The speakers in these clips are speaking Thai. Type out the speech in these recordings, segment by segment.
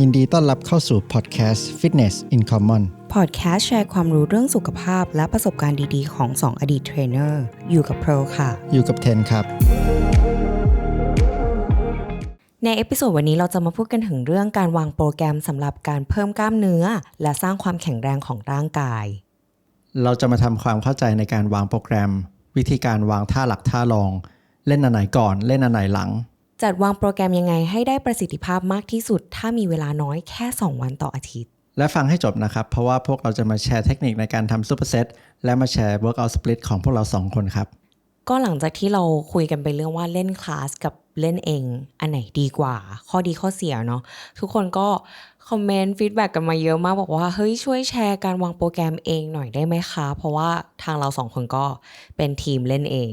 ยินดีต้อนรับเข้าสู่พอดแคสต์ Fitness in Common พอดแคสต์แชร์ความรู้เรื่องสุขภาพ และประสบการณ์ดีๆ ของ 2 อดีตเทรนเนอร์ อยู่กับโปรค่ะ อยู่กับเทนครับ ในเอพิโซดวันนี้เราจะมาพูดกันถึงเรื่องการวางโปรแกรมสำหรับการเพิ่มกล้ามเนื้อ และสร้างความแข็งแรงของร่างกาย เราจะมาทำความเข้าใจในการวางโปรแกรม วิธีการวางท่าหลักท่ารอง เล่นอันไหนก่อน เล่นอันไหนหลัง จัดวางโปรแกรมยังไงให้ได้ประสิทธิภาพมากที่สุด ถ้ามีเวลาน้อยแค่ 2 วันต่ออาทิตย์ และฟังให้จบนะครับ เพราะว่าพวกเราจะมาแชร์เทคนิคในการทำซูเปอร์เซตและมาแชร์ Workout Split ของพวกเรา 2 คนครับ ก็หลังจากที่เราคุยกันไปเรื่องว่าเล่นคลาสกับเล่นเอง อันไหนดีกว่า ข้อดีข้อเสียเนาะทุกคนก็คอมเมนต์ฟีดแบ็กกันมาเยอะมากบอกว่าเฮ้ยช่วยแชร์การวางโปรแกรมเองหน่อยได้ไหมคะ เพราะว่าทางเราสองคนก็เป็นทีมเล่นเอง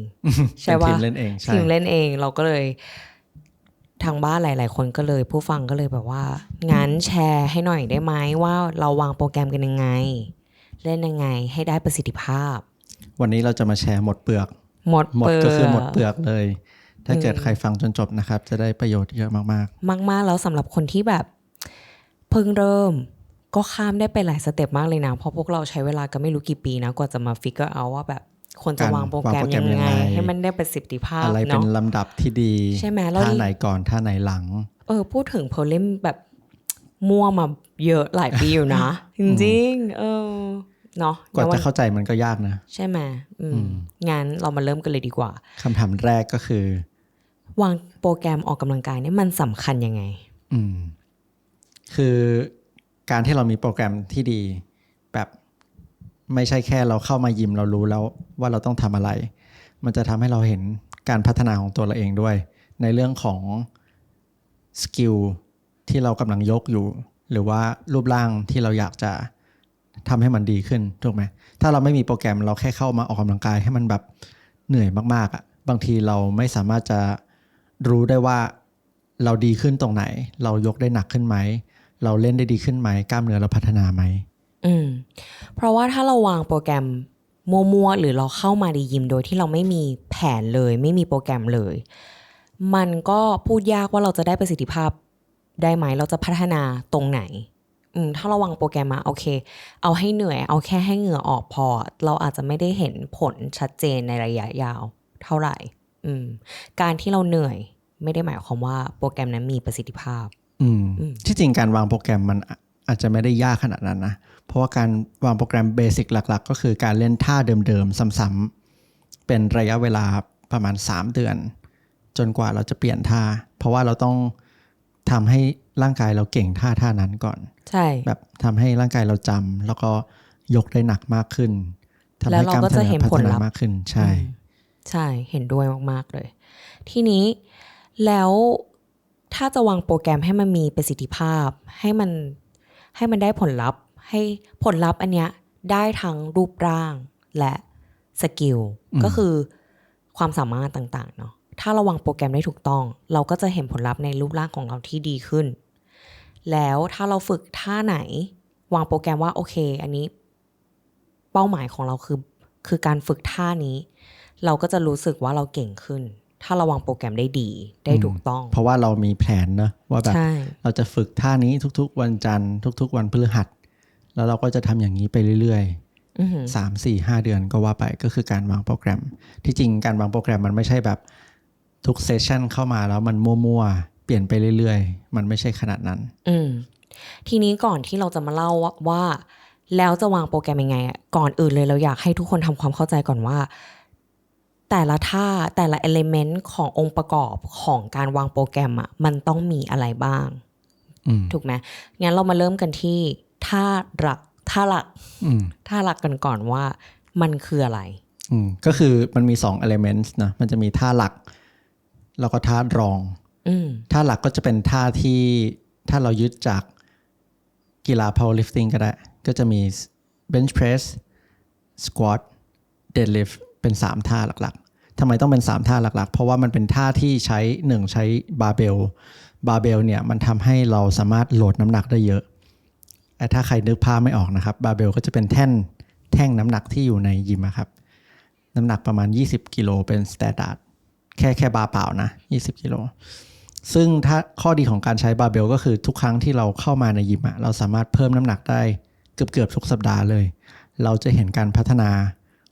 ใช่เป็นว่าทีมเล่นเองใช่ทีมเล่นเองเราก็เลย ทางบ้านหลาย ๆ คนก็เลย ผู้ฟังก็เลยแบบว่า งั้นแชร์ให้หน่อยได้ไหมว่าเราวางโปรแกรมกันยังไง เล่นยังไงให้ได้ประสิทธิภาพ วันนี้เราจะมาแชร์หมดเปลือก หมดหมดเปลืก็คือหมดอกเปลือกเลย ถ้าเกิดใครฟังจนจบนะครับ จะได้ประโยชน์เยอะมากมาก ๆ แล้วสำหรับคนที่แบบ เพิ่งเริ่มก็ข้ามได้ไปหลายสเต็ปมากเลยนะ เพราะพวกเราใช้เวลาก็ไม่รู้กี่ปีนะ กว่าจะมาฟิกเกอร์เอาว่าแบบ ควรจะวางโปรแกรมยังไง ให้มันได้ประสิทธิภาๆพอะไรเป็นเนาะลำดับที่ดีใช่ไหมแล้วท่าไหนก่อนท่าไหนหลัง เออ พูดถึงเพลเล่มแบบมั่วมาเยอะหลายปีอยู่นะ จริงๆเออเนาะกว่าดี๋ยจะเข้าใจมันก็ยากนะ ใช่ไหมอืมงั้นเรามาเริ่มกันเลยดีกว่า คำถามแรกก็คือ วางโปรแกรมออกกำลังกายเนี่ยมันสำคัญยังไง อืม คือการที่เรามีโปรแกรมที่ดี แบบ ไม่ใช่แค่เราเข้ามายิมเรารู้แล้วว่าเราต้องทำอะไร มันจะทำให้เราเห็นการพัฒนาของตัวเราเองด้วย ในเรื่องของสกิลที่เรากำลังยกอยู่ หรือว่ารูปร่างที่เราอยากจะทำให้มันดีขึ้นถูกไหมถ้าเราไม่มีโปรแกรมเราแค่เข้ามาออกกำลังกายให้มันแบบเหนื่อยมากๆอะ่ะบางทีเราไม่สามารถจะรู้ได้ว่าเราดีขึ้นตรงไหน เรายกได้หนักขึ้นไหม เราเล่นได้ดีขึ้นไหม กล้ามเนื้อเราพัฒนาไหม อืม เพราะว่าถ้าเราวางโปรแกรมมัวๆหรือเราเข้ามาในยิมโดยที่เราไม่มีแผนเลย ไม่มีโปรแกรมเลย มันก็พูดยากว่าเราจะได้ประสิทธิภาพได้ไหมเราจะพัฒนาตรงไหน อืม ถ้าเราวางโปรแกรมมาโอเค เอาให้เหนื่อย เอาแค่ให้เหงื่อออกพอ เราอาจจะไม่ได้เห็นผลชัดเจนในระยะยาว เท่าไหร่ อืม การที่เราเหนื่อย ไม่ได้หมายความว่าโปรแกรมนั้นมีประสิทธิภาพ อืม ที่จริงการวางโปรแกรมมัน อาอาจจะไม่ได้ยากขนาดนั้นนะ เพราะว่าการวางโปรแกรมเบสิกหลัก ๆ ก็คือการเล่นท่าเดิมๆ ซ้ำๆเป็นระยะเวลาประมาณ 3 เดือน จนกว่าเราจะเปลี่ยนท่า เพราะว่าเราต้องทำให้ร่างกายเราเก่งท่าท่านั้นก่อน ใช่ แบบทำให้ร่างกายเราจำแล้วก็ยกได้หนักมากขึ้นทำแล้วให้เรากล้ามก็จะเนื้เห็อนพัผฒลนาลัพธ์มากขึ้น ใช่ ใช่ เห็นด้วยมากๆเลย ทีนี้แล้วถ้าจะวางโปรแกรมให้มันมีประสิทธิภาพ ให้มัน ให้มันได้ผลลัพธ์ ให้ผลลัพธ์อันเนี้ยได้ทั้งรูปร่างและสกิลอืมก็คือความสามารถต่างๆเนาะถ้าเราวางโปรแกรมได้ถูกต้อง เราก็จะเห็นผลลัพธ์ในรูปร่างของเราที่ดีขึ้น แล้วถ้าเราฝึกท่าไหน วางโปรแกรมว่าโอเค อันนี้ เป้าหมายของเราคือคือการฝึกท่านี้ เราก็จะรู้สึกว่าเราเก่งขึ้น ถ้าเราวางโปรแกรมได้ดีได้ถูกต้อง เพราะว่าเรามีแผนเนอะว่าแบบใช่เราจะฝึกท่านี้ทุกๆ วันจันทร์ทุก ๆ วันพฤหัส แล้วเราก็จะทำอย่างนี้ไปเรื่อยอือหือๆสามสี่ห้าเดือนก็ว่าไปก็คือการวางโปรแกรม ที่จริงการวางโปรแกรมมันไม่ใช่แบบทุกเซสชันเข้ามาแล้วมันมั่วๆ เปลี่ยนไปเรื่อยๆ มันไม่ใช่ขนาดนั้น อืมทีนี้ก่อนที่เราจะมาเล่าว่าว่าแล้วจะวางโปรแกรมยังไงอะก่อนอื่นเลยเราอยากให้ทุกคนทำความเข้าใจก่อนว่า แต่ละท่าแต่ละเอลิเมนต์ขององค์ประกอบของการวางโปรแกรมอะมันต้องมีอะไรบ้างอืมถูกไหมงั้นเรามาเริ่มกันที่ท่าหลักท่าหลักอืมท่าหลักกันก่อนว่ามันคืออะไรอืมก็คือมันมี2 elements นะมันจะมีท่าหลัก แล้วก็ท่ารองอืมท่าหลักก็จะเป็นท่าที่ถ้าเรายึดจากกีฬา powerlifting ก็ได้ ก็จะมี bench press squat deadlift เป็น 3 ท่าหลักๆ ทำไมต้องเป็น 3 ท่าหลักๆ เพราะว่ามันเป็นท่าที่ใช้ 1 ใช้บาร์เบล บาร์เบลเนี่ยมันทำให้เราสามารถโหลดน้ำหนักได้เยอะแต่ถ้าใครนึกภาพไม่ออกนะครับ บาร์เบลก็จะเป็นแท่นแท่งน้ำหนักที่อยู่ในยิมครับ น้ำหนักประมาณ 20 กิโลเป็นสแตนดาร์ดแค่แค่บาร์เปล่านะ 20 กิโล ซึ่งถ้าข้อดีของการใช้บาร์เบลก็คือทุกครั้งที่เราเข้ามาในยิมอะเราสามารถเพิ่มน้ำหนักได้เกือบเกือบทุกสัปดาห์เลย เราจะเห็นการพัฒนา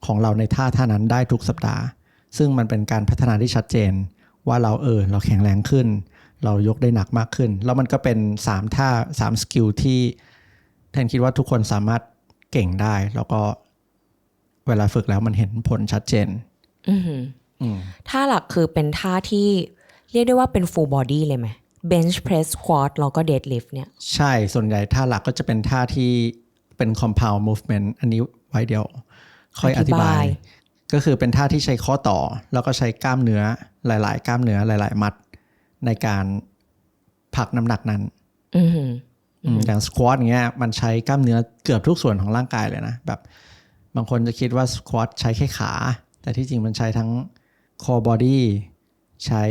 ของเราในท่าท่านั้นได้ทุกสัปดาห์ ซึ่งมันเป็นการพัฒนาที่ชัดเจน ว่าเราเออเราแข็งแรงขึ้น เรายกได้หนักมากขึ้น แล้วมันก็เป็น 3 ท่า 3 สกิลที่แทนคิดว่าทุกคนสามารถเก่งได้ แล้วก็เวลาฝึกแล้วมันเห็นผลชัดเจนอือหืออืมท่าหลักคือเป็นท่าที่เรียกได้ว่าเป็น full body เลยไหม bench press squat แล้วก็ deadlift เนี่ย ใช่ส่วนใหญ่ท่าหลักก็จะเป็นท่าที่เป็น compound movement อันนี้ไว้เดียว ค่อยอธิบายอธิบาย ก็คือเป็นท่าที่ใช้ข้อต่อ แล้วก็ใช้กล้ามเนื้อหลาย ๆ กล้ามเนื้อหลาย ๆ มัด ในการผลักน้ำหนักนั้นอือหืออืมอย่างสควอตเงี้ยมันใช้กล้ามเนื้อเกือบทุกส่วนของร่างกายเลยนะแบบ บางคนจะคิดว่าสควอตใช้แค่ขา แต่ที่จริงมันใช้ทั้ง core body ใช้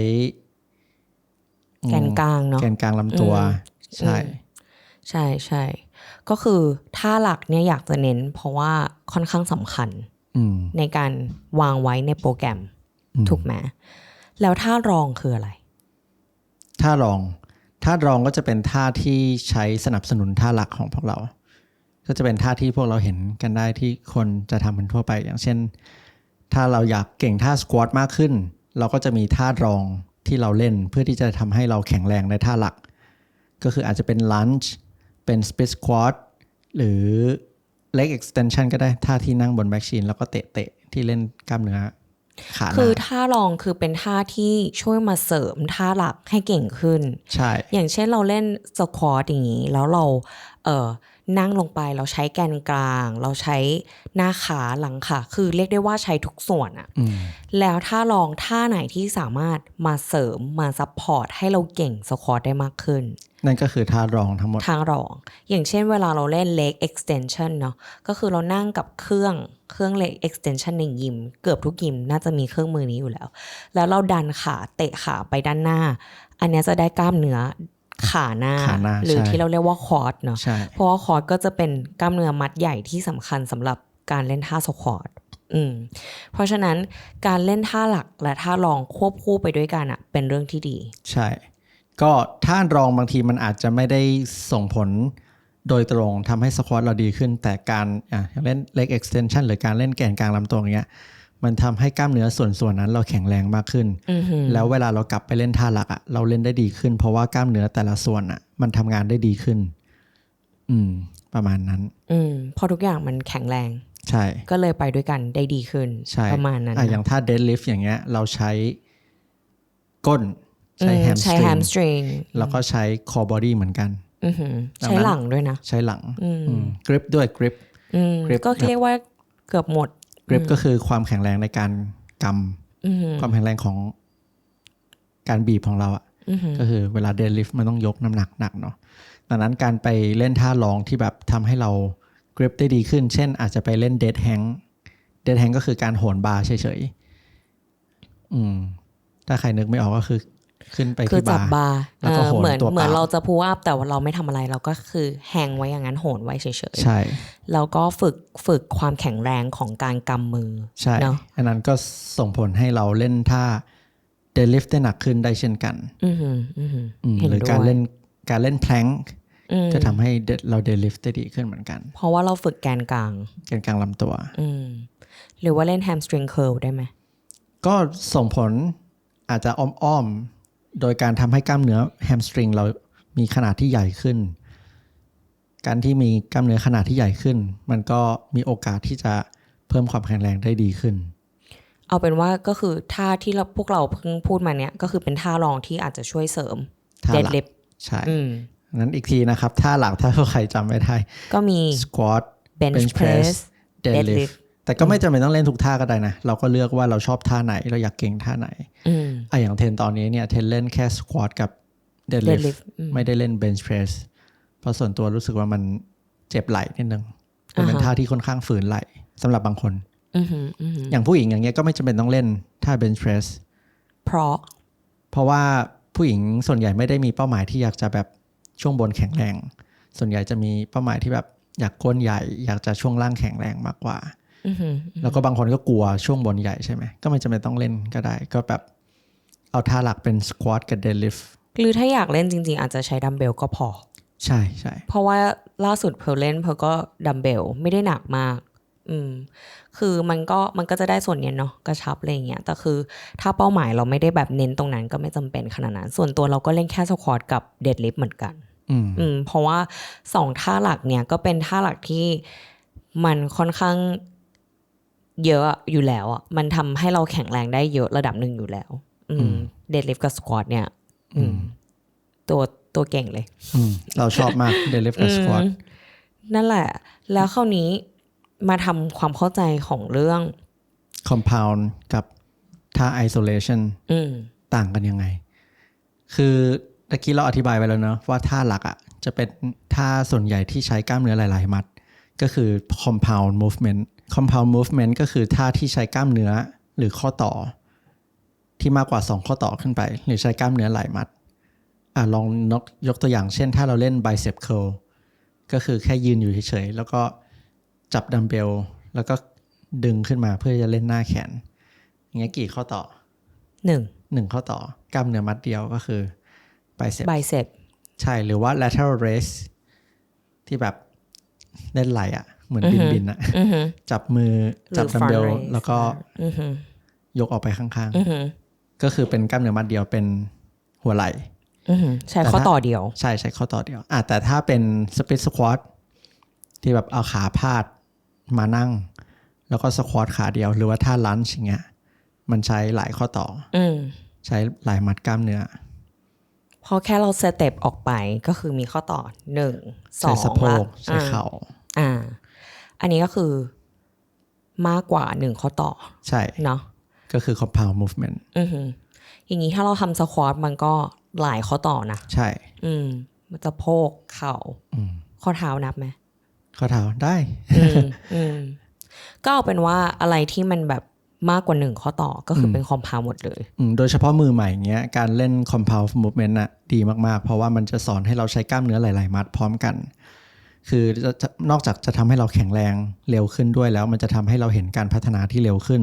อืมแกนกลางเนาะแกนกลางลำตัวอืมใช่ ใช่ใช่ก็คือท่าหลักเนี่ยอยากจะเน้น เพราะว่าค่อนข้างสำคัญอืม ในการวางไว้ในโปรแกรมอืมถูกไหมแล้วท่ารองคืออะไร ท่ารองท่ารองก็จะเป็นท่าที่ใช้สนับสนุนท่าหลักของพวกเรา ก็จะเป็นท่าที่พวกเราเห็นกันได้ที่คนจะทำกันทั่วไป อย่างเช่น ถ้าเราอยากเก่งท่าสควอตมากขึ้น เราก็จะมีท่ารองที่เราเล่นเพื่อที่จะทำให้เราแข็งแรงในท่าหลัก ก็คืออาจจะเป็นลันช์เป็นสปิ t สควอตหรือ leg extension ก็ได้ท่าที่นั่งบนแบ็กชีนแล้วก็เตะๆที่เล่นกล้ามเนื้อขาหคือน้าท่ารองคือเป็นท่าที่ช่วยมาเสริมท่าหลักให้เก่งขึ้น ใช่ อย่างเช่นเราเล่นสควอตอย่างนี้ แล้วเราเออ นั่งลงไปเราใช้แกนกลาง เราใช้หน้าขาหลังขาคือเรียกได้ว่าใช้ทุกส่วนอะอืมแล้วถ้าลองท่าไหนที่สามารถมาเสริมมาซัพพอร์ตให้เราเก่งสควอตได้มากขึ้น นั่นก็คือท่ารองทั้งหมดทางรอง อย่างเช่นเวลาเราเล่น leg extension เนาะก็คือเรานั่งกับเครื่องเครื่อง leg extension ในยิม เกือบทุกยิมน่าจะมีเครื่องมือนี้อยู่แล้ว แล้วเราดันขาเตะขาไปด้านหน้า อันเนี้ยจะได้กล้ามเนื้อ ขาหน้าขาหน้า หรือใช่ที่เราเรียกว่าคอร์ดเนาะใช่เพราะว่าคอร์ดก็จะเป็นกล้ามเนื้อมัดใหญ่ที่สำคัญสำหรับการเล่นท่าสควอตอืมเพราะฉะนั้นการเล่นท่าหลักและท่ารองควบคู่ไปด้วยกันอะเป็นเรื่องที่ดี ใช่ ก็ท่ารองบางทีมันอาจจะไม่ได้ส่งผลโดยตรงทำให้สควอตเราดีขึ้น แต่การอะอย่างเล่น leg extension หรือการเล่นแกนกลางลำตัวอย่างเงี้ย มันทำให้กล้ามเนื้อส่วนส่วนนั้นเราแข็งแรงมากขึ้นอือหือแล้วเวลาเรากลับไปเล่นท่าหลักอะเราเล่นได้ดีขึ้น เพราะว่ากล้ามเนื้อแต่ละส่วนอะมันทำงานได้ดีขึ้น อืม ประมาณนั้น อืมพอทุกอย่างมันแข็งแรง ใช่ ก็เลยไปด้วยกันได้ดีขึ้นใช่ประมาณนั้นอะนะอย่างท่า deadlift อย่างเงี้ย เราใช้ก้น ใช้อืม hamstring ใช้ hamstring แล้วก็ใช้ core body เหมือนกันอือหือดังนั้นใช้หลังด้วยนะ ใช้หลังอืมอืม grip ด้วย grip อืม grip ก็เรียกว่าเกือบหมด grip ก็คือความแข็งแรงในการกอือหือำความแข็งแรงของการบีบของเราอะอือหือก็คือเวลาเด d ลิฟต์มันต้องยกน้ำหนักหนักเนาะดังนั้นการไปเล่นท่ารองที่แบบทำให้เรา grip ได้ดีขึ้น เช่น อาจจะไปเล่น dead hang dead hang ก็คือการโหนบาร์เฉยๆอืมถ้าใครนึกไม่ออกก็คือ ขึ้นไปคือที่จับาบร์บาร์แล้วก็เออโหนเหมือนตัวเปล่าเหมือนเราจะพูอัพแต่ว่าเราไม่ทำอะไรเราก็คือแฮงไว้อย่างนั้นโหนไว้เฉยใช่ๆแล้วก็ฝึกฝึกความแข็งแรงของการกำมือใช่เนอะอันนั้นก็ส่งผลให้เราเล่นท่า deadlift ได้หนักขึ้นได้เช่นกันอือหืออือหืออืมเห็นหรือด้วยการเล่นการเล่น plank อืมจะทำให้ dead- เรา deadlift ได้ดีขึ้นเหมือนกัน เพราะว่าเราฝึกแกนกลางแกนกลางลำตัว อืมหรือว่าเล่น hamstring curl ได้ไหมก็ส่งผลอาจจะอ้อมๆ โดยการทำให้กล้ามเนื้อแฮมสตริงเรามีขนาดที่ใหญ่ขึ้น การที่มีกล้ามเนื้อขนาดที่ใหญ่ขึ้น มันก็มีโอกาสที่จะเพิ่มความแข็งแรงได้ดีขึ้น เอาเป็นว่าก็คือท่าที่เราพวกเราเพิ่งพูดมาเนี้ยก็คือเป็นท่ารองที่อาจจะช่วยเสริมท่าหลัก deadlift ใช่อืมนั้นอีกทีนะครับท่าหลักถ้าใครจำไม่ได้ ก็มี squat bench bench press press deadlift deadlift แต่ก็ไม่จำเป็นต้องเล่นทุกท่าก็ได้นะ เราก็เลือกว่าเราชอบท่าไหน เราอยากเก่งท่าไหนอืมอะอย่างเทนตอนนี้เนี่ยเทนเล่นแค่ squat กับ deadlift deadlift อืมไม่ได้เล่น bench press เพราะส่วนตัวรู้สึกว่ามันเจ็บไหล่นิดนึงมันเป็นอ่าฮะท่าที่ค่อนข้างฝืนไหล่สำหรับบางคนอือหืออือหืออย่างผู้หญิงอย่างเงี้ยก็ไม่จำเป็นต้องเล่นท่า bench press เพราะ เพราะว่าผู้หญิงส่วนใหญ่ไม่ได้มีเป้าหมายที่อยากจะแบบช่วงบนแข็งแรง ส่วนใหญ่จะมีเป้าหมายที่แบบอยากก้นใหญ่ อยากจะช่วงล่างแข็งแรงมากกว่าอือหือ แล้วก็บางคนก็กลัวช่วงบนใหญ่ใช่ไหม ก็ไม่จำเป็นต้องเล่นก็ได้ ก็แบบเอาท่าหลักเป็น squat กับ deadlift หรือถ้าอยากเล่นจริง ๆ อาจจะใช้ดัมเบลก็พอ ใช่ใช่เพราะว่าล่าสุดเพลเล่นเพลก็ดัมเบลไม่ได้หนักมาก อืม คือมันก็มันก็จะได้ส่วนเนี้ยเนาะกระชับอะไรอย่างเงี้ยแต่คือถ้าเป้าหมายเราไม่ได้แบบเน้นตรงนั้นก็ไม่จำเป็นขนาดนั้น ส่วนตัวเราก็เล่นแค่สควอตกับเดดลิฟเหมือนกัน อืมอืมเพราะว่าสองท่าหลักเนี่ยก็เป็นท่าหลักที่มันค่อนข้าง เยอะอยู่แล้วอะมันทำให้เราแข็งแรงได้เยอะระดับหนึ่งอยู่แล้ว อืมเดดลิฟกับสควอตเนี่ย อืม ตัวตัวเก่งเลย อืม เราชอบมากเดลิฟกับสควอตอืมนั่นแหละ แล้วคราวนี้มาทำความเข้าใจของเรื่องคอมเพลกับท่าไอโซเลชันอืมต่างกันยังไง คือตะกี้เราอธิบายไปแล้วเนอะว่าท่าหลักอะ จะเป็นท่าส่วนใหญ่ที่ใช้กล้ามเนื้อหลาย ๆ มัด ก็คือ compound movement compound movement ก็คือท่าที่ใช้กล้ามเนื้อหรือข้อต่อ ที่มากกว่า 2 ข้อต่อขึ้นไป หรือใช้กล้ามเนื้อหลายมัดอะลองนกยกตัวอย่างเช่น ถ้าเราเล่น bicep curl ก็คือแค่ยืนอยู่เฉยๆ แล้วก็จับดัมเบล แล้วก็ดึงขึ้นมาเพื่อจะเล่นหน้าแขน อย่างเงี้ยกี่ข้อต่อหนึ่งหนึ่งข้อต่อกล้ามเนื้อมัดเดียวก็คือ bicep ไบเซ็ปใช่หรือว่า lateral raise ที่แบบเล่นไหลอะ่ะ เหมือนบินบินๆอะอือหือจับมือจับหรือดัมเบล front raise แล้วก็อือหือยกออกไปข้างอือหือๆก็คือเป็นกล้ามเนื้อมัดเดียวเป็นหัวไหล่อือหือใช้แต่ข้อถ้าต่อเดียว ใช่ใช้ข้อต่อเดียวอะแต่ถ้าเป็น split squat ที่แบบเอาขาพาดมานั่ง แล้วก็สควอตขาเดียว หรือว่าท่าลันช์อย่างเงี้ยมันใช้หลายข้อต่ออืมใช้หลายมัดกล้ามเนื้อพอแค่เราสเต็ปออกไปก็คือมีข้อต่อหนึ่งสใช้องสะโพละกใช้เข่าอ่า อันนี้ก็คือมากกว่าหนึ่งข้อต่อ ใช่เนาะก็คือ compound movement อือหืออย่างนี้ถ้าเราทำสควอตมันก็หลายข้อต่อนะ ใช่ อืม มันจะโพกเข่าอืมข้อเท้านับไหมข้อเท้าได้อืมอืมก็เอาเป็นว่าอะไรที่มันแบบมากกว่าหนึ่งข้อต่อก็คือเป็นคอมเพลหมดเลยอืมโดยเฉพาะมือใหม่เงี้ยการเล่น compound movement น่ะดีมาก ๆ เพราะว่ามันจะสอนให้เราใช้กล้ามเนื้อหลาย ๆ มัดพร้อมกัน คือจะจะนอกจากจะทำให้เราแข็งแรงเร็วขึ้นด้วยแล้ว มันจะทำให้เราเห็นการพัฒนาที่เร็วขึ้น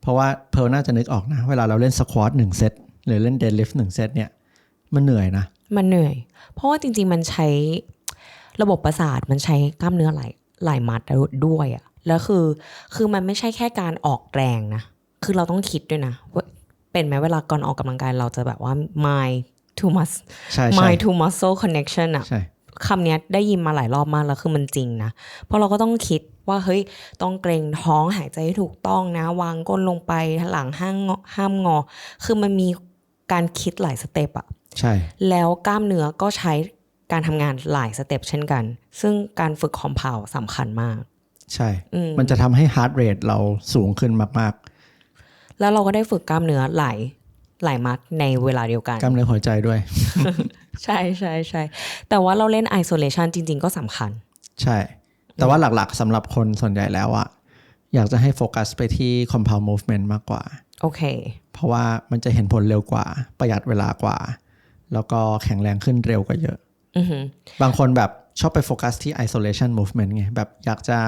เพราะว่าเพร์ลน่าจะนึกออกนะ เวลาเราเล่นสควอตหนึ่งเซตหรือเล่นเดดลิฟต์หนึ่งเซตเนี่ยมันเหนื่อยนะ มันเหนื่อย เพราะว่าจริง ๆ มันใช้ระบบประสาทมันใช้กล้ามเนื้อหลายหลายมัดด้วยอะแล้วคือคือมันไม่ใช่แค่การออกแรงนะคือเราต้องคิดด้วยนะว่าเป็นไหมเวลาก่อนออกกำลังกายเราจะแบบว่า mind to muscle ใช่ใช่ mind to muscle connection อะใช่ คำเนี้ยได้ยินมาหลายรอบมากแล้วคือมันจริงนะ เพราะเราก็ต้องคิดว่าเฮ้ยต้องเกรงท้องหายใจให้ถูกต้องนะ วางก้นลงไปหลังห้างงอห้ามงอ คือมันมีการคิดหลายสเต็ปอะใช่ แล้วกล้ามเนื้อก็ใช้การทำงานหลายสเต็ปเช่นกัน ซึ่งการฝึกคอมเพลสำคัญมาก ใช่อืมมันจะทำให้ heart rate เราสูงขึ้นมากแล้วเราก็ได้ฝึกกล้ามเนื้อหลายหลายมัดในเวลาเดียวกันๆกล้ามเนื้อหัวใจด้วย ใช่ใช่ใช่แต่ว่าเราเล่น isolation จริง ๆ ก็สำคัญ ใช่ แต่ว่าหลักๆสำหรับคนส่วนใหญ่แล้วอะอยากจะให้โฟกัสไปที่ compound movement มากกว่า โอเค เพราะว่ามันจะเห็นผลเร็วกว่า ประหยัดเวลากว่า แล้วก็แข็งแรงขึ้นเร็วกว่าเยอะ อือหือบางคนแบบชอบไปโฟกัสที่ isolation movement ไง แบบอยากจะ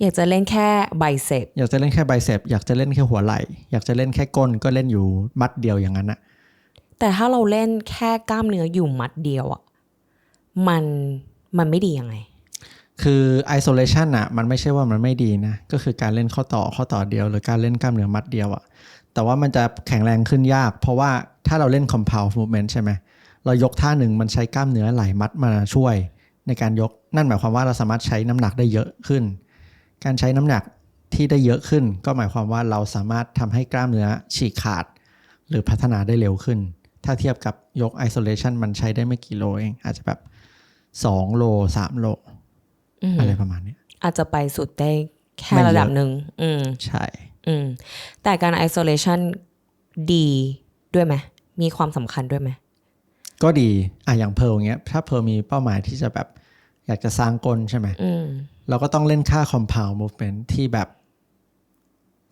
อยากจะเล่นแค่ไบเซปอยากจะเล่นแค่ไบเซปอยากจะเล่นแค่หัวไหล่ อยากจะเล่นแค่ก้นก็เล่นอยู่มัดเดียวอย่างนั้นอะ แต่ถ้าเราเล่นแค่กล้ามเนื้ออยู่มัดเดียวอะมันมันไม่ดียังไง คือ isolation อะมันไม่ใช่ว่ามันไม่ดีนะ ก็คือการเล่นข้อต่อข้อต่อเดียว หรือการเล่นกล้ามเนื้อมัดเดียวอะแต่ว่ามันจะแข็งแรงขึ้นยาก เพราะว่าถ้าเราเล่น compound movement ใช่ไหมเรายกท่าหนึ่งมันใช้กล้ามเนื้อหลายมัดมาช่วย ในการยกนั่นหมายความว่าเราสามารถใช้น้ำหนักได้เยอะขึ้น การใช้น้ำหนักที่ได้เยอะขึ้น ก็หมายความว่าเราสามารถทำให้กล้ามเนื้อฉีกขาด หรือพัฒนาได้เร็วขึ้น ถ้าเทียบกับยก isolation มันใช้ได้ไม่กี่โลเอง อาจจะแบบ2โล3โลอือหือะไรอประมาณเนี้ยอาจจะไปสุดได้แค่ไม่เยอะระดับหนึ่งอืมใช่ อืมแต่การ isolation ดีด้วยไหมมีความสำคัญด้วยไหม ก็ดี อะอย่างเพร์ลเงี้ย ถ้าเพร์ลมีเป้าหมายที่จะแบบ อยากจะสร้างกลใช่ไหมอืมเราก็ต้องเล่นค่า compound movement ที่แบบ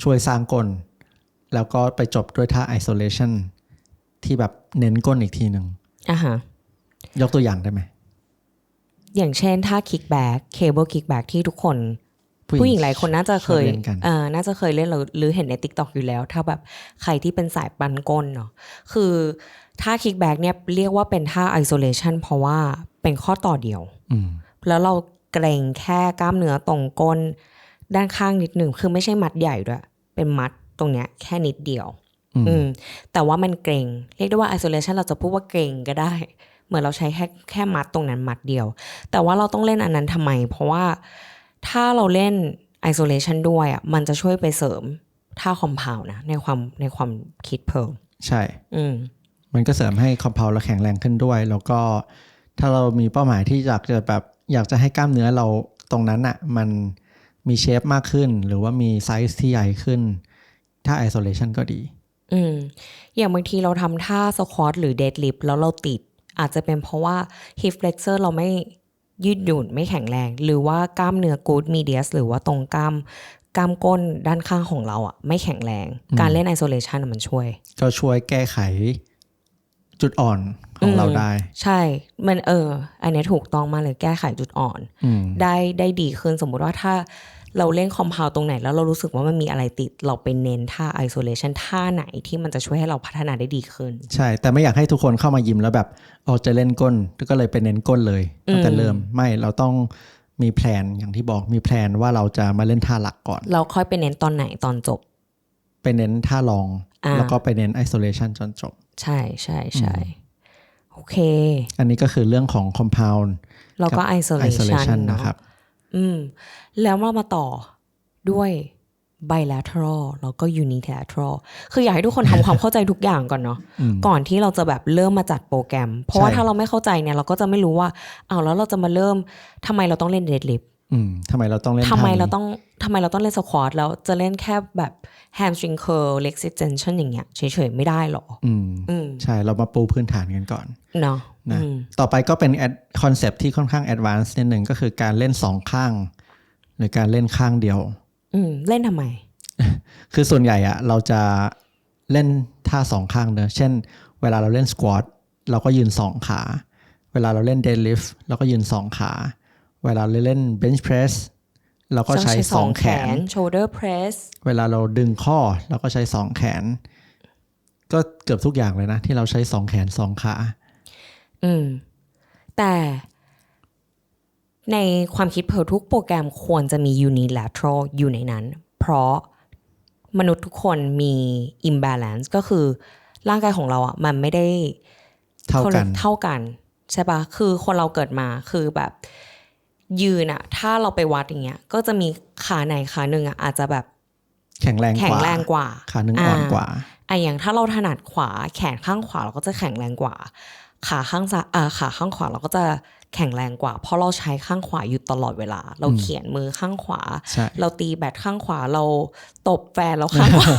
ช่วยสร้างกล แล้วก็ไปจบด้วยท่า isolation ที่แบบเน้นก้นอีกทีหนึ่งอะฮะยกตัวอย่างได้ไหม อย่างเช่นถ้า kickback cable kickback ที่ทุกคน ผู้หญิงหลายคนน่าจะเคยชอบเล่นกันเอ่อน่าจะเคยเล่นหรือหรือเห็นใน t ิ k t o k อยู่แล้ว ถ้าแบบใครที่เป็นสายปันก้นเนาะคือท่าคิกแบ็กเนี่ยเรียกว่าเป็นท่า isolation เพราะว่าเป็นข้อต่อเดียวอืมแล้วเราเกรงแค่กล้ามเนื้อตรงก้น ด้านข้างนิดหนึ่งคือไม่ใช่มัดใหญ่ด้วย เป็นมัดตรงเนี้ยแค่นิดเดียว อืมอืม แต่ว่ามันเกรง เรียกได้ว่า isolation เราจะพูดว่าเกรงก็ได้ เหมือนเราใช้แค่แค่มัดตรงนั้นมัดเดียว แต่ว่าเราต้องเล่นอันนั้นทำไม เพราะว่าถ้าเราเล่น isolation ด้วยอะ มันจะช่วยไปเสริมท่าคอมเพลนะ ในความในความคิดเพิ่มใช่ อืม มันก็เสริมให้คอมเพลเราแข็งแรงขึ้นด้วย แล้วก็ถ้าเรามีเป้าหมายที่อยากจะแบบอยากจะให้กล้ามเนื้อเราตรงนั้นอะ่ะ มันมีเชฟมากขึ้น หรือว่ามีไซส์ที่ใหญ่ขึ้น ถ้า isolation ก็ดี อืม อย่างบางทีเราทำท่าสควอตหรือเดดลิฟแล้วเราติด อาจจะเป็นเพราะว่า hip flexor เราไม่ยืดหยุ่นไม่แข็งแรง หรือว่ากล้ามเนื้อ good medius หรือว่าตรงกล้ามกล้ามก้นด้านข้างของเราอะ ไม่แข็งแรง การเล่น isolation อะมันช่วย ก็ช่วยแก้ไขจุดอ่อนของเราได้ ใช่ มันเออ อันเนี้ยถูกต้องมากเลยแก้ไขจุดอ่อนอืมได้ได้ดีขึ้นสมมุติว่าถ้า เราเล่นคอมเพลตรงไหนแล้วเรารู้สึกว่ามันมีอะไรติด เราไปเน้นท่า isolation ท่าไหนที่มันจะช่วยให้เราพัฒนาได้ดีขึ้น ใช่ แต่ไม่อยากให้ทุกคนเข้ามายิมแล้วแบบเอาจะเล่นก้นก็เลยไปเน้นก้นเลยตั้งแต่เริ่มไม่เราต้องมีแพลนอย่างที่บอกมีแพลนว่าเราจะมาเล่นท่าหลักก่อน เราค่อยไปเน้นตอนไหนตอนจบ ไปเน้นท่ารองอ่าแล้วก็ไปเน้น isolation จนจบ ใช่ใช่ใช่โอเค อันนี้ก็คือเรื่องของ compound แล้วก็กับ isolation, isolation เนนะอะครับ อืม แล้วเรามาต่อด้วย bilateral แล้วก็ unilateral คืออยากให้ทุกคนทำความเข้าใจทุกอย่างก่อนเนาะอืมก่อนที่เราจะแบบเริ่มมาจัดโปรแกรม เพราะว่าใช่ถ้าเราไม่เข้าใจเนี่ยเราก็จะไม่รู้ว่าเอาวแล้วเราจะมาเริ่มทำไมเราต้องเล่น deadlift อืมทำไมเราต้องเล่นทำไมท่นี้เราต้องทำไมเราต้องเล่น squat แล้วจะเล่นแค่แบบ hamstring curl leg extension อย่างเงี้ยเฉยๆ ไม่ได้หรออืมอืมใช่เรามาปูพื้นฐานกันก่อนเนาะ นะอืมต่อไปก็เป็นคอนเซปที่ค่อนข้างแอดวานซ์นิดหนึ่งก็คือการเล่นสองข้าง หรือการเล่นข้างเดียวอืมเล่นทำไม คือส่วนใหญ่อะเราจะเล่นท่าสองข้างเนอะเช่น เวลาเราเล่นสควอตเราก็ยืนสองขา เวลาเราเล่นเด d ลิฟ t เราก็ยืนสองขา เวลาเราเล่นเบนช์เพรสเราก็ใช้สองแขน shoulder press เวลาเราดึงข้อเราก็ใช้สองแขน ก็เกือบทุกอย่างเลยนะ ที่เราใช้สองแขนสองขา อืม แต่ในความคิดเพอทุกโปรแกรมควรจะมี unilateral อยู่ในนั้น เพราะมนุษย์ทุกคนมี imbalance ก็คือร่างกายของเราอะมันไม่ได้เท่ากันเท่ากันใช่ปะคือคนเราเกิดมาคือแบบยืนอะถ้าเราไปวัดอย่างเงี้ย ก็จะมีขาไหนขาหนึ่งอะอาจจะแบบ แข็งแรงแข็กงว่าแรงกว่าขาหนึ่งอ่อนกว่าอะอย่างถ้าเราถนัดขวา แขนข้างขวาเราก็จะแข็งแรงกว่า ขาข้างซ้ายอ่าขาข้างขวาเราก็จะแข็งแรงกว่า เพราะเราใช้ข้างขวาอยู่ตลอดเวลา เราเขียนมือข้างขวาใช่เราตีแบตข้างขวาเราตบแฟนเราข้างขวา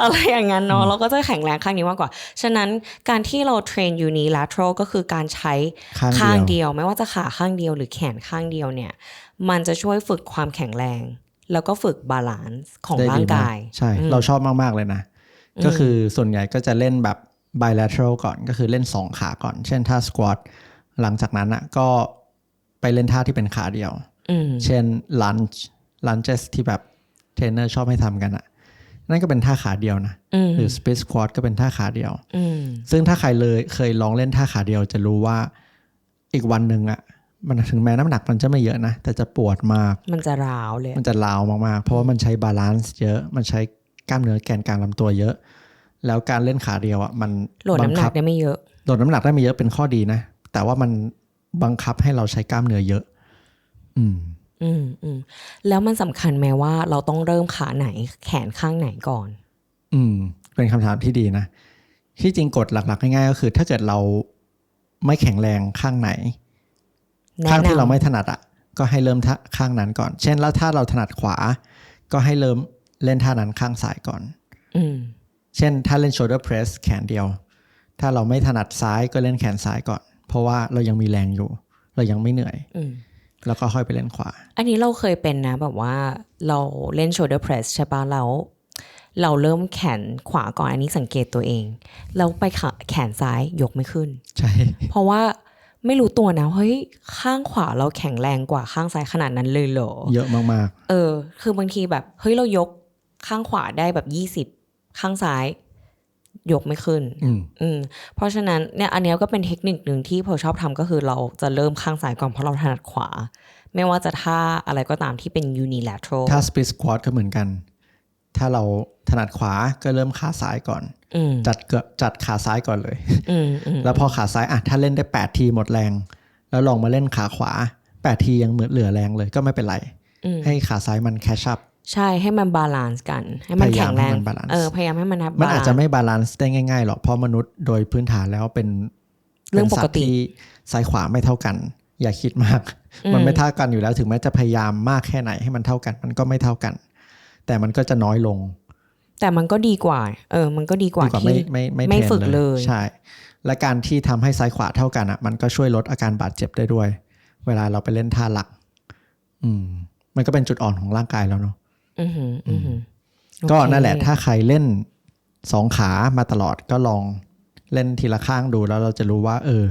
อะไรอย่างนั้นเนาะเราก็จะแข็งแรงข้างนี้มากกว่า ฉะนั้นการที่เราเทรน unilateral ก็คือการใช้ข้างข้างเดียวเดียว ไม่ว่าจะขาข้างเดียวหรือแขนข้างเดียวเนี่ย มันจะช่วยฝึกความแข็งแรง แล้วก็ฝึกบาลานซ์ของได้ร่างดีมกาย ใช่ เราชอบมากๆเลยนะ ก็คือส่วนใหญ่ก็จะเล่นแบบ bilateral ก่อนก็คือเล่นสองขาก่อน เช่นท่า squat หลังจากนั้นอะก็ไปเล่นท่าที่เป็นขาเดียวอืมเช่น lunge lunges ที่แบบเทรนเนอร์ชอบให้ทำกันอะ นั่นก็เป็นท่าขาเดียวนะอืมหรือ split squat ก็เป็นท่าขาเดียวอืมซึ่งถ้าใครเลยเคยลองเล่นท่าขาเดียวจะรู้ว่าอีกวันหนึ่งอะมันถึงแม้น้ำหนักมันจะไม่เยอะนะ แต่จะปวดมาก มันจะร้าวเลย มันจะลาวมากๆ เพราะว่ามันใช้บาลานซ์เยอะ มันใช้กล้ามเนื้อแกนกลางลำตัวเยอะ แล้วการเล่นขาเดียวอะมันโหลดน้ำหนับักได้ไม่เยอะโหลดน้ำหนักได้ไม่เยอะเป็นข้อดีนะ แต่ว่ามันบังคับให้เราใช้กล้ามเนื้อเยอะ อืม อืมอืมแล้วมันสำคัญไหมว่าเราต้องเริ่มขาไหนแขนข้างไหนก่อน อืม เป็นคำถามที่ดีนะ ที่จริงกฎหลักๆง่ายๆก็คือ ถ้าเกิดเราไม่แข็งแรงข้างไหนแนะข้างที่นำเราไม่ถนัดอะ ก็ให้เริ่มท่าข้างนั้นก่อน เช่น แล้วถ้าเราถนัดขวา ก็ให้เริ่มเล่นท่านั้นข้างซ้ายก่อน อืม เช่นถ้าเล่น shoulder press แขนเดียว ถ้าเราไม่ถนัดซ้ายก็เล่นแขนซ้ายก่อน เพราะว่าเรายังมีแรงอยู่ เรายังไม่เหนื่อยอืมแล้วก็ค่อยไปเล่นขวา อันนี้เราเคยเป็นนะแบบว่าเราเล่น shoulder press ใช่ปะแล้วเราเริ่มแขนขวาก่อนอันนี้สังเกตตัวเองแล้วไปขาแขนซ้ายยกไม่ขึ้น ใช่ เพราะว่าไม่รู้ตัวนะเฮ้ยข้างขวาเราแข็งแรงกว่าข้างซ้ายขนาดนั้นเลยเหรอเยอะมากเออ คือบางทีแบบเฮ้ยเรายกข้างขวาได้แบบยี่สิบ ข้างซ้ายยกไม่ขึ้นๆอืมอืม เพราะฉะนั้นเนี่ยอันเนี้ยก็เป็นเทคนิคหนึ่งที่ผมชอบทำก็คือเราจะเริ่มข้างซ้ายก่อนเพราะเราถนัดขวา ไม่ว่าจะท่าอะไรก็ตามที่เป็น unilateral ถ้า split squat ก็เหมือนกัน ถ้าเราถนัดขวาก็เริ่มขาซ้ายก่อนอืมจัดเกือบจัดขาซ้ายก่อนเลยอืมอืมแล้วพอขาซ้ายอะถ้าเล่นได้ 8 ทีหมดแรง แล้วลองมาเล่นขาขวา 8 ทียังเหมือนเหลือแรงเลยก็ไม่เป็นไรอืมให้ขาซ้ายมันแคชชัพ ใช่ให้มันบาลานซ์กัน ให้มันพยายามแข็งแรงให้มัน balance เออพยายามให้มันมันอาจจะ balance ไม่บาลานซ์ได้ง่ายๆหรอกเพราะมนุษย์โดยพื้นฐานแล้วเป็นเรื่องนสัตว์ปกติที่ซ้ายขวาไม่เท่ากัน อย่าคิดมาก มันไม่เท่ากันอยู่แล้ว ถึงแม้จะพยายามมากแค่ไหนให้มันเท่ากัน มันก็ไม่เท่ากัน แต่มันก็จะน้อยลง แต่มันก็ดีกว่า เออ มันก็ดีกว่าดีกว่าที่ไม่ไม่ไม่เทรนฝึกเลยใช่ และการที่ทำให้ซ้ายขวาเท่ากันอะ มันก็ช่วยลดอาการบาดเจ็บได้ด้วย เวลาเราไปเล่นท่าหลัก อืม มันก็เป็นจุดอ่อนของร่างกายแล้วเนาะอือหืออือหือ ก็โอเคนั่นแหละ ถ้าใครเล่นสองขามาตลอดก็ลองเล่นทีละข้างดูแล้วเราจะรู้ว่า เออ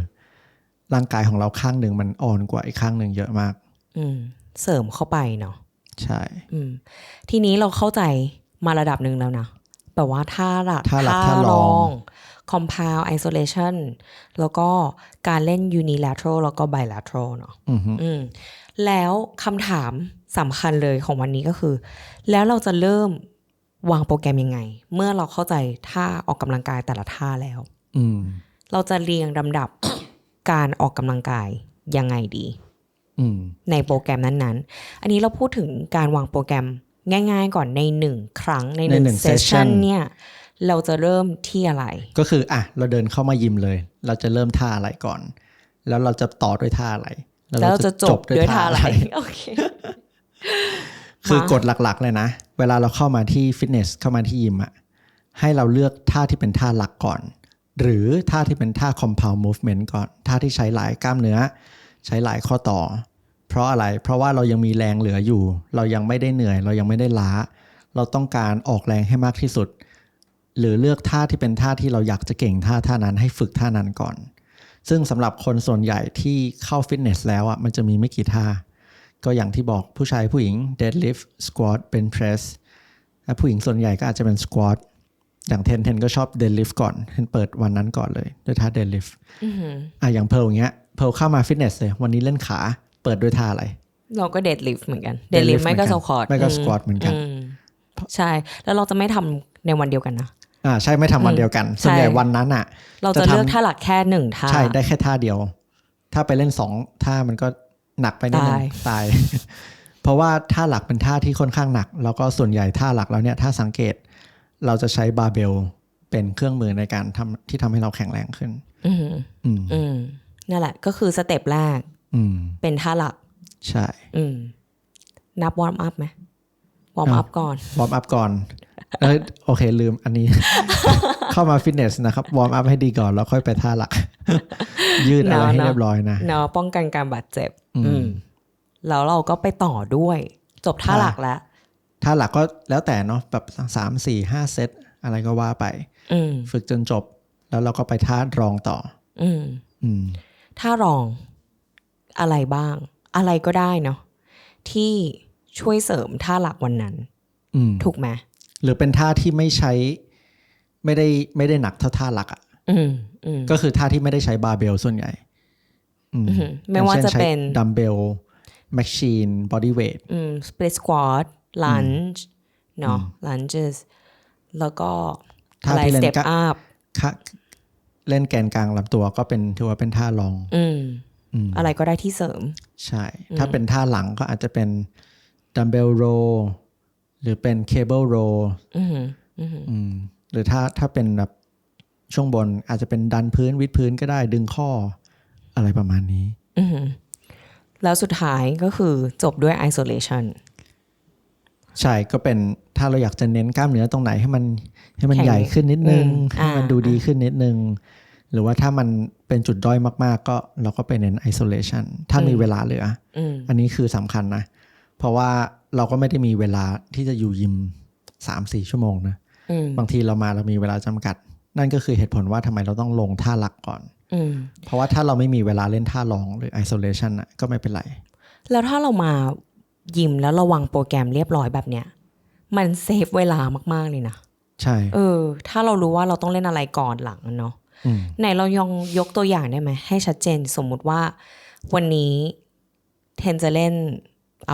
ร่างกายของเราข้างหนึ่งมันอ่อนกว่าอีกข้างหนึ่งเยอะมาก อืม เสริมเข้าไปเนาะใช่ อืม ทีนี้เราเข้าใจมาระดับหนึ่งแล้วนะแบบว่าท่าหลักท่าหลักท่ารอง compound isolation แล้วก็การเล่น unilateral แล้วก็ bilateral เนาะอือฮึอืมแล้วคำถามสำคัญเลยของวันนี้ก็คือ แล้วเราจะเริ่มวางโปรแกรมยังไง เมื่อเราเข้าใจท่าออกกำลังกายแต่ละท่าแล้วอืมเราจะเรียงลำดับการออกกำลังกายยังไงดีอืมในโปรแกรมนั้นๆ อันนี้เราพูดถึงการวางโปรแกรมง่ายๆก่อนในหนึ่งครั้งในหนึ่งในหนึ่งเซสชัน session เนี่ย เราจะเริ่มที่อะไร ก็คืออะเราเดินเข้ามายิมเลย เราจะเริ่มท่าอะไรก่อน แล้วเราจะต่อด้วยท่าอะไร แล้วเราจะจบด้วยท่าอะไรโอเคคือกมาฎหลักๆเลยนะ เวลาเราเข้ามาที่ฟิตเนสเข้ามาที่ยิมอะให้เราเลือกท่าที่เป็นท่าหลักก่อน หรือท่าที่เป็นท่า compound movement ก่อน ท่าที่ใช้หลายกล้ามเนื้อ ใช้หลายข้อต่อ เพราะอะไร เพราะว่าเรายังมีแรงเหลืออยู่ เรายังไม่ได้เหนื่อย เรายังไม่ได้ล้า เราต้องการออกแรงให้มากที่สุด หรือเลือกท่าที่เป็นท่าที่เราอยากจะเก่งท่าท่านั้นให้ฝึกท่านั้นก่อน ซึ่งสำหรับคนส่วนใหญ่ที่เข้าฟิตเนสแล้วอะมันจะมีไม่กี่ท่า ก็อย่างที่บอกผู้ชายผู้หญิง deadlift squat bench press และผู้หญิงส่วนใหญ่ก็อาจจะเป็น squat อย่างเทนเทนก็ชอบ deadlift ก่อนเทนเปิดวันนั้นก่อนเลยด้วยท่า deadlift อือหืออะอย่างเพลอย่างเงี้ยเพลเข้ามาฟิตเนสเลยวันนี้เล่นขาเปิดด้วยท่าอะไร เราก็เดดลิฟเหมือนกันเดด deadlift ลิฟไม่ก็เหมืสอนกันควอตไม่ก็ squat เหมือนกัน ใช่ แล้วเราจะไม่ทำในวันเดียวกันนะ อ่าใช่ไม่ทำวันเดียวกันส่วนใหญ่วันนั้นอะ เราจะจะทำเลือกท่าหลักแค่หนึ่งท่าใช่ได้แค่ท่าเดียว ถ้าไปเล่นสองท่ามันก็หนักไปนิดนึงตายตาย เพราะว่าท่าหลักเป็นท่าที่ค่อนข้างหนัก แล้วก็ส่วนใหญ่ท่าหลักแล้วเนี่ยถ้าสังเกตเราจะใช้บาร์เบลเป็นเครื่องมือในการทำที่ทำให้เราแข็งแรงขึ้นอือหืออืมอืมนั่นแหละ ก็คือสเต็ปแรก อืม เป็นท่าหลัก ใช่ อืม นับวอร์มอัพไหมวอร์มอัพก่อน วอร์มอัพก่อน เอยโอเคลืมอันนี้ เข้ามาฟิตเนสนะครับ วอร์มอัพให้ดีก่อน แล้วค่อยไปท่าหลัก ยืดอะไรให้เนอะเรียบร้อยนะเนาะป้องกันการบาดเจ็บ อืมอืมแล้วเราก็ไปต่อด้วย จบท่าค่ะหลักแล้วท่าหลักก็แล้วแต่เนาะแบบสามสี่ห้าเซตอะไรก็ว่าไปอืมฝึกจนจบ แล้วเราก็ไปท่ารองต่อ อืมอืมท่ารองอะไรบ้าง อะไรก็ได้เนาะที่ช่วยเสริมท่าหลักวันนั้นอืมถูกไหม หรือเป็นท่าที่ไม่ใช้ ไม่ได้ไม่ได้หนักเท่าท่าหลักอะอืมอืมก็คือท่าที่ไม่ได้ใช้บาร์เบลส่วนใหญ่อืมอืมไม่ว่าจะเป็นดัมเบลแมชชีนบอดี้เวทอืม split squat lunge เนาะ lunges แล้วก็ท่าอะไรที่เล่น step กะ up คะเล่นแกนกลางลำตัวก็เป็นถือว่าเป็นท่ารองอืมอืมอะไรก็ได้ที่เสริม ใช่ ถ้าเป็นท่าหลังก็อาจจะเป็นดัมเบลโร หรือเป็นเคเบิลโรอืมอืมอืมหรือถ้าถ้าเป็นแบบช่วงบนอาจจะเป็นดันพื้นวิดพื้นก็ได้ดึงข้ออะไรประมาณนี้อืมแล้วสุดท้ายก็คือจบด้วย isolation ใช่ก็เป็นถ้าเราอยากจะเน้นกล้ามเนื้อตรงไหนให้มันให้มันแข็งใหญ่ขึ้นนิดนึงอืมให้มันอ่าดูดีขึ้นนิดนึง หรือว่าถ้ามันเป็นจุดด้อยมาก ๆ ก็เราก็ไปเน้น isolation ถ้ามีเวลาเหลืออืมอันนี้คือสำคัญนะ เพราะว่า เราก็ไม่ได้มีเวลาที่จะอยู่ยิมสามสี่ชั่วโมงนะอืมบางทีเรามาเรามีเวลาจำกัด นั่นก็คือเหตุผลว่าทำไมเราต้องลงท่าหลักก่อนอืมเพราะว่าถ้าเราไม่มีเวลาเล่นท่ารองหรือ isolation อะก็ไม่เป็นไร แล้วถ้าเรามายิมแล้วเราวางโปรแกรมเรียบร้อยแบบเนี้ยมันเซฟเวลามาก ๆ เลยนะ ใช่ เออ ถ้าเรารู้ว่าเราต้องเล่นอะไรก่อนหลังเนาะอืมไหนเรายองยกตัวอย่างได้ไหม ให้ชัดเจนสมมุติว่า วันนี้เทนจะเล่น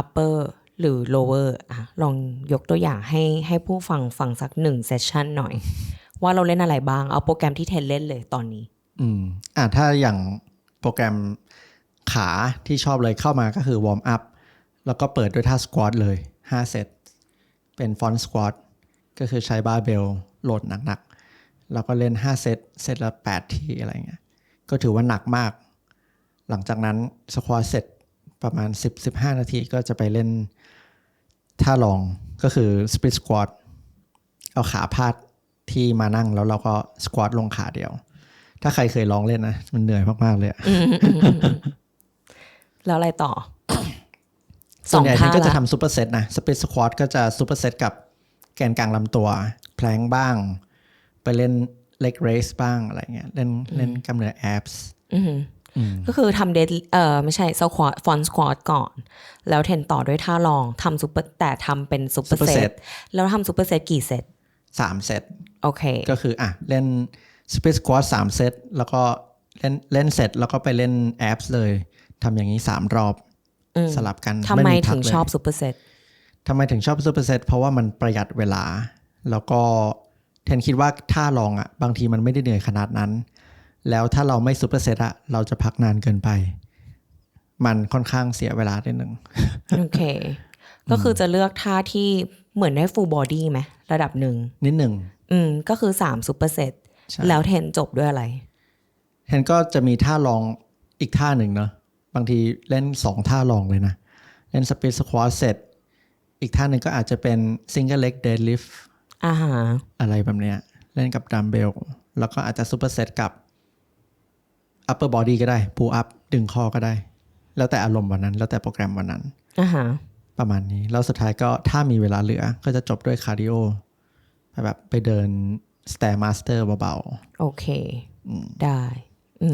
upper หรือ lower อะลองยกตัวอย่างให้ให้ผู้ฟังฟังสักหนึ่งเซสชันหน่อย ว่าเราเล่นอะไรบ้าง เอาโปรแกรมที่เทนเล่นเลยตอนนี้ อืมอะถ้าอย่างโปรแกรมขาที่ชอบเลยเข้ามาก็คือวอร์มอัพแล้วก็เปิดด้วยท่าสควอตเลย 5 เซต เป็นฟอนต์สควอตก็คือใช้บาร์เบลโหลดหนักๆ แล้วก็เล่น 5 เซต เซตละ 8 ทีอะไรเงี้ย ก็ถือว่าหนักมาก หลังจากนั้นสควอตเสร็จประมาณ 10-15 นาทีก็จะไปเล่น ท่ารองก็คือสป i ตสควอตเอาขาพาดที่มานั่งแล้วเราก็สควอตลงขาเดียว ถ้าใครเคยลองเล่นนะ มันเหนื่อยมาก ๆ เลยอะแล้วอะไรต่อส่วนใหญ่สองท่าที่ก็จะละทำซูเปอร์เซตนะสป i ตสควอตก็จะซูเปอร์เซตกับแกนกลางลำตัว แพลงบ้าง ไปเล่นเล็กเรสบ้างอะไรเงี้ย เล่นเล่นกล้ามเนื้อแอปส์อือหืออ ก็คือทำเดดเอ่อไม่ใช่สควอตฟอนสควอตก่อน แล้วเทนต่อด้วยท่าลองทำซูเปอร์แต่ทำเป็นซูเปอร์เซตแล้วทำซูเปอร์เซตกี่เซตสามเซตโอเค ก็คืออะ เล่นสป i ตสควอตสามเซตแล้วก็เล่นเล่นเสร็จแล้วก็ไปเล่นแอปส์เลยทำอย่างนี้สามรอบอืมสลับกันทำไมพัถึกงเลยชอบซูเปอร์เซตทำไมถึงชอบซูเปอร์เซตเพราะว่ามันประหยัดเวลา แล้วก็เทนคิดว่าถ้าลองอะ บางทีมันไม่ได้เหนื่อยขนาดนั้น แล้วถ้าเราไม่ซูเปอร์เซตอะเราจะพักนานเกินไป มันค่อนข้างเสียเวลาได้หนึ่งโอเค ก็คือจะเลือกท่าที่เหมือนได้ฟูลบอดี้ไหมระดับหนึ่งนิดหนึ่งอืมก็คือ3ซูเปอร์เซตใช่แล้วเทนจบด้วยอะไรเทนก็จะมีท่าลองอีกท่าหนึ่งเนาะบางทีเล่นสองท่าลองเลยนะ เล่นสปีดสควอตเสร็จ อีกท่าหนึ่งก็อาจจะเป็นซิงเกิลเล็กเดดลิฟอ่าฮะอะไรแบบเนี้ย เล่นกับดัมเบล แล้วก็อาจจะซูเปอร์เซตกับ upper body ก็ได้ pull up ดึงคอก็ได้ แล้วแต่อารมณ์วันนั้น แล้วแต่โปรแกรมวันนั้นอ่าฮะประมาณนี้ แล้วสุดท้ายก็ถ้ามีเวลาเหลือก็จะจบด้วยคาร์ดิโอไปแบบไปเดิน stair master เบาโอเค ได้